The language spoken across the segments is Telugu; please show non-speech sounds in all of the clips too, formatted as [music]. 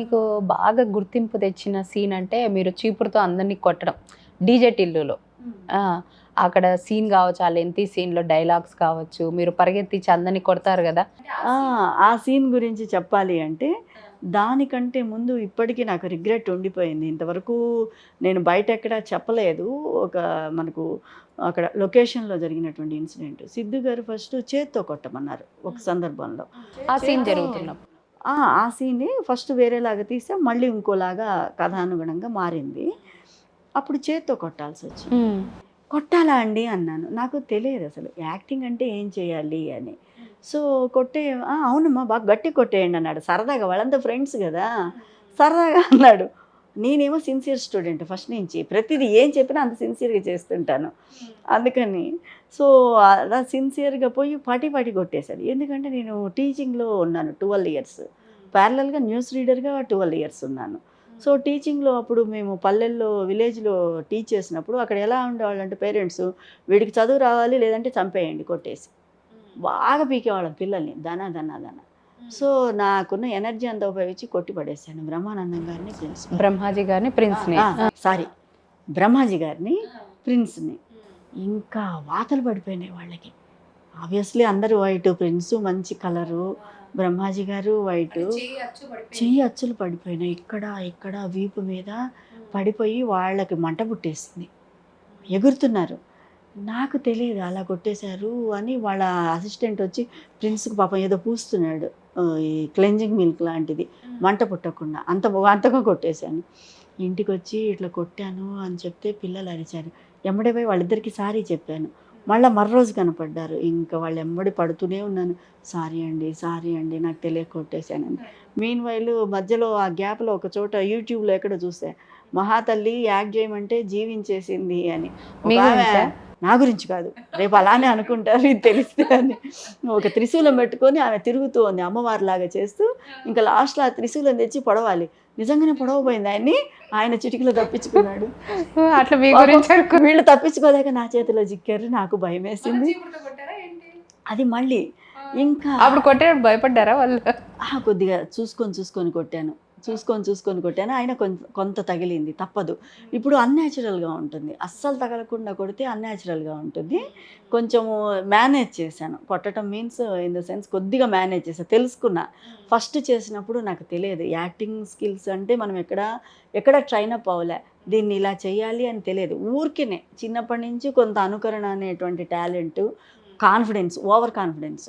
మీకు బాగా గుర్తింపు తెచ్చిన సీన్ అంటే మీరు చీపురుతో అందరినీ కొట్టడం డీజే టిల్లులో. ఆ, అక్కడ సీన్ కావచ్చు ఆ లెంతీ సీన్లో డైలాగ్స్ కావచ్చు మీరు పరిగెత్తించి అందరినీ కొడతారు కదా. ఆ, ఆ సీన్ గురించి చెప్పాలి అంటే దానికంటే ముందు ఇప్పటికీ నాకు రిగ్రెట్ ఉండిపోయింది. ఇంతవరకు నేను బయట ఎక్కడ చెప్పలేదు. ఒక మనకు అక్కడ లొకేషన్లో జరిగినటువంటి ఇన్సిడెంట్ సిద్ధు గారు ఫస్ట్ చేత్తో కొట్టమన్నారు ఒక సందర్భంలో. ఆ సీన్ జరుగుతున్నప్పుడు. ఆ, సీన్ని ఫస్ట్ వేరేలాగా తీసా మళ్ళీ ఇంకోలాగా కథానుగుణంగా మారింది. అప్పుడు చేత్తో కొట్టాల్సి వచ్చింది. కొట్టాలా అండి అన్నాను. నాకు తెలియదు అసలు యాక్టింగ్ అంటే ఏం చేయాలి అని. సో కొట్టే "ఆ, అవునమ్మా బాగా గట్టి కొట్టేయండి అన్నాడు. సరదాగా వాళ్ళంతా ఫ్రెండ్స్ కదా. సరదాగా అన్నాడు. నేనేమో సిన్సియర్ స్టూడెంట్ ఫస్ట్ నుంచి ప్రతిదీ ఏం చెప్పినా అంత సిన్సియర్గా చేస్తుంటాను. అందుకని సో అలా సిన్సియర్గా పోయి పాటి పాటి కొట్టేశాడు ఎందుకంటే నేను టీచింగ్లో ఉన్నాను ట్వెల్వ్ ఇయర్స్ ప్యారలల్గా న్యూస్ రీడర్గా ట్వెల్వ్ ఇయర్స్ ఉన్నాను. సో టీచింగ్లో అప్పుడు మేము పల్లెల్లో విలేజ్లో టీచ్ చేసినప్పుడు అక్కడ ఎలా ఉండేవాళ్ళు అంటే పేరెంట్స్ వీడికి చదువు రావాలి లేదంటే చంపేయండి కొట్టేసి. బాగా పీకేవాళ్ళం పిల్లల్ని. దన దన దన సో నాకున్న ఎనర్జీ అంతా ఉపయోగించి కొట్టి పడేశాను. బ్రహ్మానందం గారిని ప్రిన్సిపల్ బ్రహ్మాజీ గారిని ప్రిన్స్ని. సారీ. బ్రహ్మాజీ గారిని ప్రిన్స్ని. ఇంకా వాతలు పడిపోయినాయి వాళ్ళకి. ఆబ్వియస్లీ అందరూ వైట్ ప్రిన్స్ మంచి కలరు. బ్రహ్మాజీ గారు వైట్. చెయ్యి అచ్చులు పడిపోయినాయి. ఇక్కడ ఇక్కడ వీపు మీద పడిపోయి వాళ్ళకి మంట పుట్టేసింది. ఎగురుతున్నారు. నాకు తెలియదు అలా కొట్టేశారు అని వాళ్ళ అసిస్టెంట్ వచ్చి ప్రిన్స్కి పాపం ఏదో పూస్తున్నాడు. ఈ క్లెంజింగ్ మిల్క్ లాంటిది. మంట పుట్టకుండా. అంత అంతగా కొట్టేశాను. ఇంటికి వచ్చి ఇట్లా కొట్టాను అని చెప్తే పిల్లలు అరిచారు. ఎమ్మడే పోయి వాళ్ళిద్దరికి సారీ చెప్పాను. మళ్ళీ మర్రోజు కనపడ్డారు. ఇంకా వాళ్ళు ఎమ్మడి పడుతూనే ఉన్నాను. సారీ అండి సారీ అండి నాకు తెలియక కొట్టేశానని మీన్ వైలు మధ్యలో ఆ గ్యాప్లో ఒక చోట యూట్యూబ్లో ఎక్కడ చూసా. మహాతల్లి యాక్ట్ చేయమంటే జీవించేసింది అని? నా గురించి కాదు. రేపు అలానే అనుకుంటారు ఇది తెలిస్తే అని. ఒక త్రిశూలం పెట్టుకొని ఆమె తిరుగుతూ ఉంది అమ్మవారిలాగా చేస్తూ. ఇంకా లాస్ట్లో ఆ త్రిశూలం తెచ్చి పొడవాలి. నిజంగానే పొడవబోయింది ఆయన్ని. ఆయన చిటికలో తప్పించుకున్నాడు. అట్లా మీ గురించి వీళ్ళు తప్పించుకోలేక నా చేతిలో చిక్కారు నాకు భయం వేసింది. అది మళ్ళీ ఇంకా అప్పుడు కొట్టేటప్పుడు భయపడ్డారా వాళ్ళు? కొద్దిగా చూసుకొని చూసుకొని కొట్టాను. చూసుకొని చూసుకొని కొట్టాను. ఆయన కొంత కొంత తగిలింది. తప్పదు. ఇప్పుడు అన్యాచురల్గా ఉంటుంది. అస్సలు తగలకుండా కొడితే అన్యాచురల్గా ఉంటుంది. కొంచెము మేనేజ్ చేశాను. కొట్టడం మీన్స్ ఇన్ ద సెన్స్ కొద్దిగా మేనేజ్ చేశాను తెలుసుకున్నా. ఫస్ట్ చేసినప్పుడు నాకు తెలియదు. యాక్టింగ్ స్కిల్స్ అంటే మనం ఎక్కడ ఎక్కడ ట్రైన్ అప్ అవ్వలే. దీన్ని ఇలా చేయాలి అని తెలియదు. ఊరికేనే చిన్నప్పటి నుంచి కొంత అనుకరణ అనేటువంటి టాలెంట్ కాన్ఫిడెన్స్ ఓవర్ కాన్ఫిడెన్స్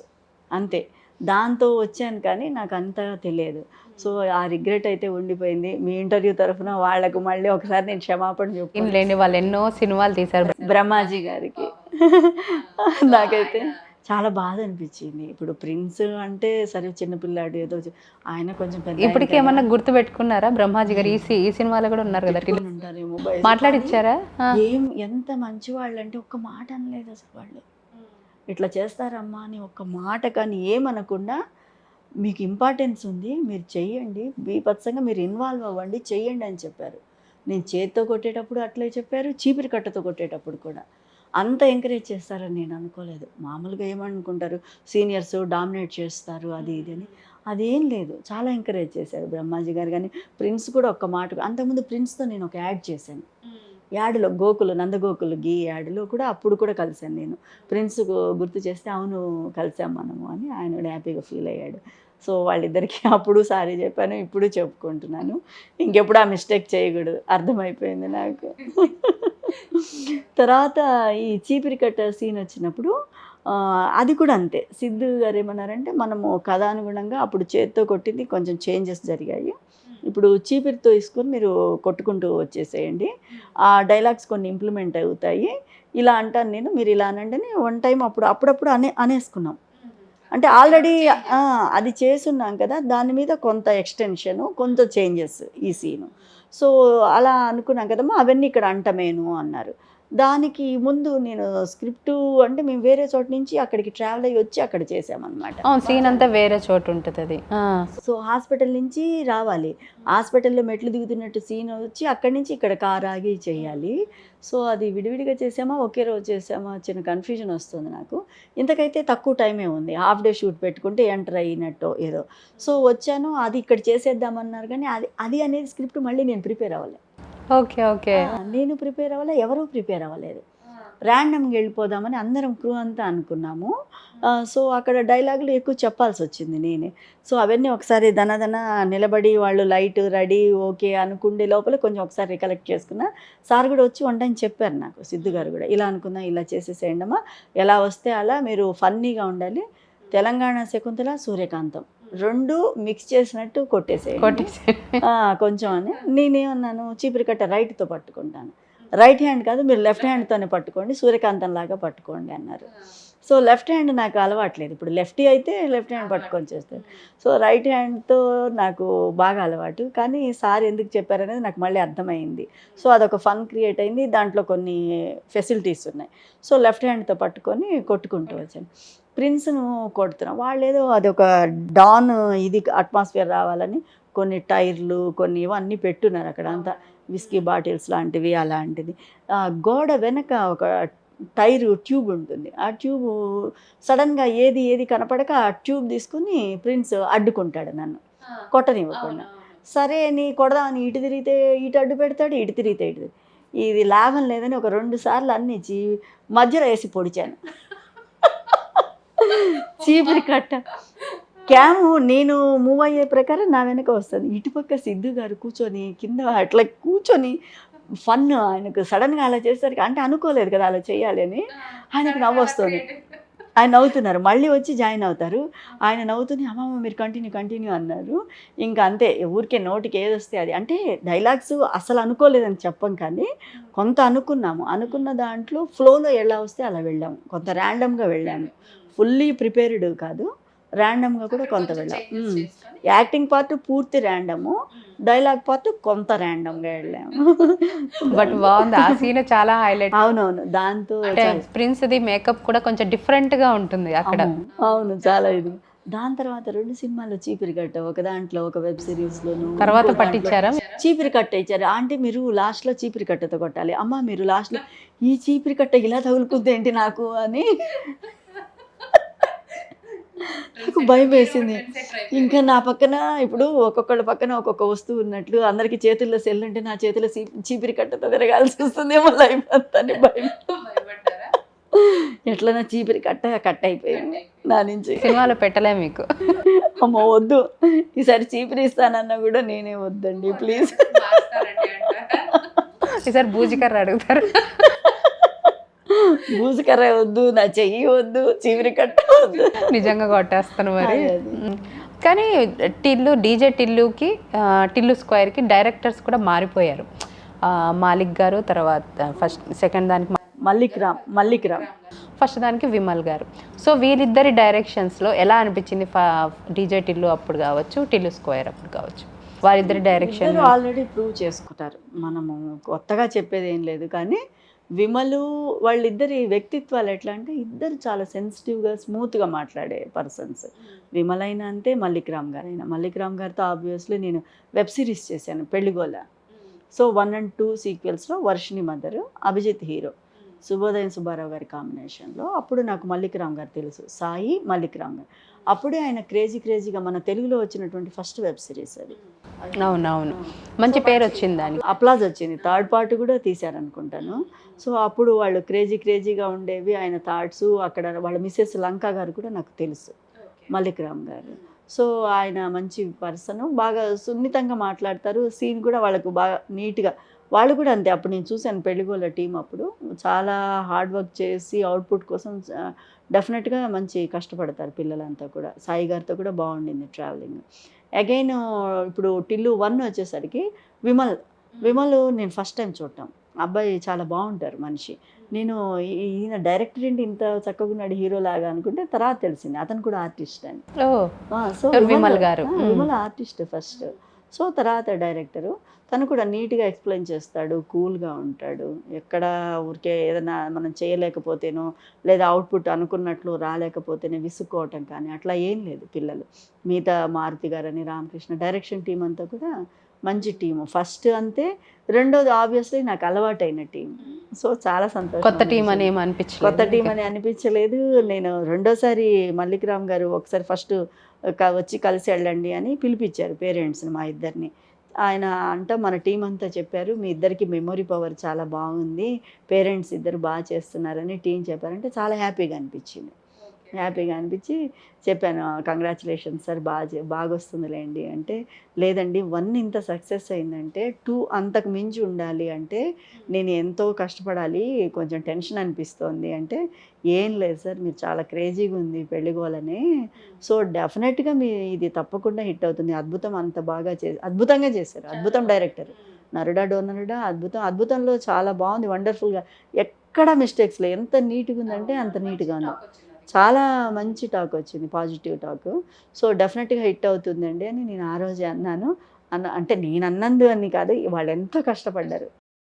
అంతే. దాంతో వచ్చాను కానీ నాకు అంతగా తెలియదు. సో ఆ రిగ్రెట్ అయితే ఉండిపోయింది. మీ ఇంటర్వ్యూ తరఫున వాళ్ళకు మళ్ళీ ఒకసారి నేను క్షమాపణ చెప్పు లేని వాళ్ళు ఎన్నో సినిమాలు తీశారు. బ్రహ్మాజీ గారికి. [laughs] నాకైతే చాలా బాధ అనిపించింది. ఇప్పుడు ప్రిన్స్ అంటే సరే చిన్నపిల్లాడు ఏదో ఆయన కొంచెం పెద్ద ఇప్పటికి ఏమన్నా గుర్తు పెట్టుకున్నారా? బ్రహ్మాజీ గారు ఈ సి- ఈ సినిమాలో కూడా ఉన్నారు కదా? ఉంటారేమో. మాట్లాడిచ్చారా. ఏం ఎంత మంచి వాళ్ళు అంటే ఒక్క మాట అనలేదు అసలు వాళ్ళు. ఇట్లా చేస్తారమ్మా అని ఒక్క మాట కానీ ఏమనకుండా మీకు ఇంపార్టెన్స్ ఉంది మీరు చెయ్యండి. బీభత్సంగా మీరు ఇన్వాల్వ్ అవ్వండి చెయ్యండి అని చెప్పారు. నేను చేతితో కొట్టేటప్పుడు అట్లే చెప్పారు చీపిరి కట్టతో కొట్టేటప్పుడు కూడా. అంత ఎంకరేజ్ చేస్తారని నేను అనుకోలేదు. మామూలుగా ఏమనుకుంటారు? సీనియర్స్ డామినేట్ చేస్తారు అది ఇది అని. అదేం లేదు. చాలా ఎంకరేజ్ చేశారు బ్రహ్మాజీ గారు. కానీ ప్రిన్స్ కూడా ఒక్క మాట అంతకుముందు ప్రిన్స్తో నేను ఒక యాడ్ చేశాను. యాడ్లో గోకులు నందగోకులు గీ యాడ్లో కూడా అప్పుడు కూడా కలిశాను నేను. ప్రిన్స్ గుర్తు చేస్తే అవును కలిసాం మనము అని ఆయన హ్యాపీగా ఫీల్ అయ్యాడు. సో వాళ్ళిద్దరికీ [laughs] అప్పుడు సారీ చెప్పాను ఇప్పుడు చెప్పుకుంటున్నాను. ఇంకెప్పుడు ఆ మిస్టేక్ చేయకూడదు. అర్థమైపోయింది నాకు. [laughs] తర్వాత ఈ చీపిరి కట్ట సీన్ వచ్చినప్పుడు అది కూడా అంతే. సిద్ధు గారు ఏమన్నారంటే మనము కథానుగుణంగా అప్పుడు చేత్తో కొట్టింది కొంచెం చేంజెస్ జరిగాయి. ఇప్పుడు చీపిరితో తీసుకొని మీరు కొట్టుకుంటూ వచ్చేసేయండి. ఆ డైలాగ్స్ కొన్ని ఇంప్లిమెంట్ అవుతాయి. ఇలా అంటాను నేను మీరు ఇలా అనండి అని వన్ టైం అప్పుడు అప్పుడప్పుడు అనే అనేసుకున్నాం. అంటే ఆల్రెడీ అది చేసున్నాం కదా దాని మీద కొంత ఎక్స్టెన్షన్ కొంత చేంజెస్ ఈ సీను. సో అలా అనుకున్నాం కదమ్మా అవన్నీ ఇక్కడ అంటమేను అన్నారు. దానికి ముందు నేను స్క్రిప్ట్ అంటే మేము వేరే చోట నుంచి అక్కడికి ట్రావెల్ అయ్యి వచ్చి అక్కడ చేసామన్నమాట. సీన్ అంతా వేరే చోటు ఉంటుంది అది సో హాస్పిటల్ నుంచి రావాలి. హాస్పిటల్లో మెట్లు దిగుతున్నట్టు సీన్ వచ్చి అక్కడి నుంచి ఇక్కడ కార్ ఆగి చేయాలి. సో అది విడివిడిగా చేసామా ఒకే రోజు చేసామా చిన్న కన్ఫ్యూజన్ వస్తుంది నాకు. ఇంతకైతే తక్కువ టైమే ఉంది. హాఫ్ డే షూట్ పెట్టుకుంటే ఎంటర్ అయినట్టు ఏదో. సో వచ్చాను అది ఇక్కడ చేసేద్దామన్నారు కానీ అది అది అనేది స్క్రిప్ట్ మళ్ళీ నేను ప్రిపేర్ అవ్వలేదు ఓకే ఓకే. నేను ప్రిపేర్ అవ్వలే ఎవరూ ప్రిపేర్ అవ్వలేదు. ర్యాండమ్గా వెళ్ళిపోదామని అందరం క్రూ అంతా అనుకున్నాము. సో అక్కడ డైలాగులు ఎక్కువ చెప్పాల్సి వచ్చింది నేనే. సో అవన్నీ ఒకసారి దనదన నిలబడి వాళ్ళు లైట్ రెడీ ఓకే అనుకుండే లోపల కొంచెం ఒకసారి రికలెక్ట్ చేసుకున్నా. సార్ కూడా వచ్చి వంటని చెప్పారు నాకు సిద్ధు గారు కూడా. ఇలా అనుకుందాం ఇలా చేసేసేయండమ్మా ఎలా వస్తే అలా మీరు ఫన్నీగా ఉండాలి. తెలంగాణ శకుంతల సూర్యకాంతం. రెండు మిక్స్ చేసినట్టు కొట్టేసేయండి. కొట్టేసి ఆ, కొంచెం అని. నేనేమన్నాను చీపురు కట్ట రైట్తో పట్టుకుంటాను. రైట్ హ్యాండ్ కాదు మీరు లెఫ్ట్ హ్యాండ్తోనే పట్టుకోండి సూర్యకాంతం లాగా పట్టుకోండి అన్నారు. సో లెఫ్ట్ హ్యాండ్ నాకు అలవాట్లేదు. ఇప్పుడు లెఫ్టీ అయితే లెఫ్ట్ హ్యాండ్ పట్టుకొని చేస్తాను సో రైట్ హ్యాండ్తో నాకు బాగా అలవాటు. కానీ సార్ ఎందుకు చెప్పారనేది నాకు మళ్ళీ అర్థమైంది. సో అదొక ఫన్ క్రియేట్ అయింది. దాంట్లో కొన్ని ఫెసిలిటీస్ ఉన్నాయి. సో లెఫ్ట్ హ్యాండ్తో పట్టుకొని కొట్టుకుంటూ వచ్చాను. ప్రిన్స్ను కొడుతున్నాం. వాళ్ళు ఏదో అదొక డాన్ ఇది అట్మాస్ఫియర్ రావాలని కొన్ని టైర్లు కొన్ని ఇవన్నీ పెట్టున్నారు అక్కడ అంతా. విస్కీ బాటిల్స్ లాంటివి అలాంటిది. గోడ వెనక ఒక టైరు ట్యూబ్ ఉంటుంది. ఆ ట్యూబ్ సడన్గా ఏది ఏది కనపడక ఆ ట్యూబ్ తీసుకుని ప్రిన్స్ అడ్డుకుంటాడు నన్ను. కొట్టనివ్వకుండా. సరే నీ కొడదామని ఇటు తిరిగితే ఇటు అడ్డు పెడతాడు ఇటు తిరిగితే ఇటు ఇది లాభం లేదని ఒక రెండు సార్లు అన్ని చీ మధ్యలో వేసి పొడిచాను. చీపురి కట్ట. క్యాము నేను మూవ్ అయ్యే ప్రకారం నా వెనక వస్తుంది. ఇటుపక్క సిద్ధు గారు కూర్చొని కింద అట్లా కూర్చొని ఫన్ ఆయనకు సడన్గా అలా చేసేసరికి అంటే అనుకోలేదు కదా అలా చేయాలి అని. ఆయనకు నవ్వు వస్తుంది ఆయన నవ్వుతున్నారు. మళ్ళీ వచ్చి జాయిన్ అవుతారు. ఆయన నవ్వుతూనే అమ్మమ్మ మీరు కంటిన్యూ కంటిన్యూ అన్నారు. ఇంకా అంతే. ఊరికే నోటికి ఏది వస్తే అది. అంటే డైలాగ్స్ అసలు అనుకోలేదని చెప్పం కానీ కొంత అనుకున్నాము. అనుకున్న దాంట్లో ఫ్లోలో ఎలా వస్తే అలా వెళ్ళాము. కొంత ర్యాండమ్గా వెళ్ళాము. ఫుల్లీ ప్రిపేర్డ్ కాదు. ర్యాండమ్గా కూడా కొంత వెళ్ళాం. యాక్టింగ్ పార్ట్ పూర్తి ర్యాండము డైలాగ్ పార్ట్ కొంత ర్యాండమ్గా వెళ్ళాము బట్ బాగుంది. ఆ సీన్ చాలా హైలైట్ అవునవును. దాంతో అంటే చాలా- ప్రిన్స్ ది మేకప్ కూడా కొంచెం డిఫరెంట్గా ఉంటుంది అక్కడ. అవును, చాలా ఇది. దాని తర్వాత రెండు సినిమాలు చీపిరి కట్ట ఒక దాంట్లో ఒక వెబ్ సిరీస్ లోను తర్వాత పట్టించారా? చీపిరి కట్ట ఇచ్చారు. అంటే మీరు లాస్ట్లో చీపిరి కట్టతో కొట్టాలి. అమ్మ మీరు లాస్ట్లో ఈ చీపిరి కట్ట ఇలా తగులుకుంది ఏంటి నాకు అని నాకు భయం వేసింది. ఇంకా నా పక్కన ఇప్పుడు ఒక్కొక్కళ్ళ పక్కన ఒక్కొక్క వస్తువు ఉన్నట్లు అందరికి చేతుల్లో సెల్ ఉంటే నా చేతిలో చీపిరి కట్టతో తిరగాల్సి వస్తుందేమో లైఫ్ అంతా భయం. ఎట్లన్నా చీపిరి కట్ట కట్ అయిపోయింది. నా నుంచి. సినిమాలో పెట్టలే మీకు. అమ్మ వద్దు. ఈసారి చీపిరి ఇస్తానన్నా కూడా నేనే వద్దండి ప్లీజ్. ఈసారి బూజికర్ర అడుగుతారు. బూజుకర్ర వద్దు నా చెయ్యి వద్దు చీపిరి కట్ట వద్దు. నిజంగా కొట్టేస్తాను మరి. కానీ టిల్లు డీజే టిల్లుకి టిల్లు స్క్వేర్కి డైరెక్టర్స్ కూడా మారిపోయారు. మాలిక్ గారు తర్వాత ఫస్ట్ సెకండ్ దానికి మల్లిక్ రామ్ మల్లిక్ రామ్. ఫస్ట్ దానికి విమల్ గారు. సో వీరిద్దరి డైరెక్షన్స్లో ఎలా అనిపించింది డీజే టిల్లు అప్పుడు కావచ్చు టిల్లు స్క్వేర్ అప్పుడు కావచ్చు? వారిద్దరి డైరెక్షన్ ఆల్రెడీ ప్రూవ్ చేసుకుంటారు. మనము కొత్తగా చెప్పేది ఏం లేదు కానీ విమలు వాళ్ళిద్దరి వ్యక్తిత్వాలు ఎట్లా అంటే ఇద్దరు చాలా సెన్సిటివ్గా స్మూత్గా మాట్లాడే పర్సన్స్ విమల్ అయినా అంతే మల్లిక్ రామ్ గారు అయినా మల్లిక్ రామ్ గారితో ఆబ్వియస్లీ నేను వెబ్ సిరీస్ చేశాను Pelligola so one and two సీక్వెల్స్లో Varshini mother Abhijit hero Subhodayam Subbarao గారి కాంబినేషన్లో అప్పుడు నాకు మల్లిక్ రామ్ గారు తెలుసు. సాయి మల్లిక్ రామ్ గారు. అప్పుడే ఆయన క్రేజీ క్రేజీగా మన తెలుగులో వచ్చినటువంటి ఫస్ట్ వెబ్ సిరీస్ అది. అవునవును. మంచి పేరు వచ్చింది దానికి. అప్లాజ్ వచ్చింది. థర్డ్ పార్ట్ కూడా తీశారనుకుంటాను. సో అప్పుడు వాళ్ళు క్రేజీ క్రేజీగా ఉండేవి. ఆయన థాట్స్ అక్కడ వాళ్ళ మిస్సెస్ లంక గారు కూడా నాకు తెలుసు. మల్లిక్ రామ్ గారు. సో ఆయన మంచి పర్సన్. బాగా సున్నితంగా మాట్లాడతారు. సీన్ కూడా వాళ్ళకు బాగా నీట్గా వాళ్ళు కూడా అంతే. అప్పుడు నేను చూశాను పెళ్ళిగోళ్ళ టీం అప్పుడు. చాలా హార్డ్ వర్క్ చేసి అవుట్పుట్ కోసం డెఫినెట్గా మంచి కష్టపడతారు పిల్లలంతా కూడా. సాయి గారితో కూడా బాగుండింది ట్రావెలింగ్. అగైన్ ఇప్పుడు టిల్లు వన్ వచ్చేసరికి విమల్. విమల్ నేను ఫస్ట్ టైం చూడటం. అబ్బాయి చాలా బాగుంటారు మనిషి. నేను ఈయన డైరెక్టర్ ఏంటి ఇంత చక్కగా ఉన్నాడు హీరో లాగా అనుకుంటే తర్వాత తెలిసింది. అతను కూడా ఆర్టిస్ట్ అని. సో? విమల్ గారు. Vimal artist first. సో తర్వాత డైరెక్టరు తను కూడా నీట్గా ఎక్స్ప్లెయిన్ చేస్తాడు కూల్గా ఉంటాడు. ఎక్కడ ఊరికే ఏదైనా మనం చేయలేకపోతేనో లేదా అవుట్పుట్ అనుకున్నట్లు రాలేకపోతేనే విసుక్కోవటం కానీ అట్లా ఏం లేదు పిల్లలు. మిగతా మారుతి గారని రామకృష్ణ డైరెక్షన్ టీం అంతా కూడా మంచి టీము. ఫస్ట్ అంతే రెండోది ఆబ్వియస్లీ నాకు అలవాటైన టీం సో చాలా సంతోషం కొత్త టీం అని అనిపించలేదు కొత్త టీం అని అనిపించలేదు. నేను రెండోసారి మల్లిక్ రామ్ గారు ఒకసారి ఫస్ట్ వచ్చి కలిసి వెళ్ళండి అని పిలిపించారు పేరెంట్స్ని మా ఇద్దరిని. ఆయన అంట మన టీం అంతా చెప్పారు మీ ఇద్దరికి మెమొరీ పవర్ చాలా బాగుంది పేరెంట్స్ ఇద్దరు బాగా చేస్తున్నారని టీం చెప్పారంటే చాలా హ్యాపీగా అనిపించింది. హ్యాపీగా అనిపించి చెప్పాను కంగ్రాచులేషన్స్ సార్ బాగా బాగా వస్తుందిలేండి అంటే లేదండి వన్ ఇంత సక్సెస్ అయిందంటే టూ అంతకు మించి ఉండాలి అంటే నేను ఎంతో కష్టపడాలి కొంచెం టెన్షన్ అనిపిస్తోంది. అంటే ఏం లేదు సార్ మీరు చాలా క్రేజీగా ఉంది పెళ్ళిగోలని సో డెఫినెట్గా మీ ఇది తప్పకుండా హిట్ అవుతుంది. అద్భుతం అంత బాగా చే అద్భుతంగా చేశారు అద్భుతం డైరెక్టర్. నరుడా డోనరుడా అద్భుతం అద్భుతంలో చాలా బాగుంది వండర్ఫుల్గా. ఎక్కడ మిస్టేక్స్ లేదు ఎంత నీట్గా ఉందంటే అంత నీట్గా ఉంది చాలా మంచి టాక్ వచ్చింది పాజిటివ్ టాక్. సో డెఫినెట్గా హిట్ అవుతుందండి అని నేను ఆ రోజే అన్నాను. అన్న అంటే నేను అన్నందు అని కాదు వాళ్ళు ఎంతో కష్టపడ్డారు.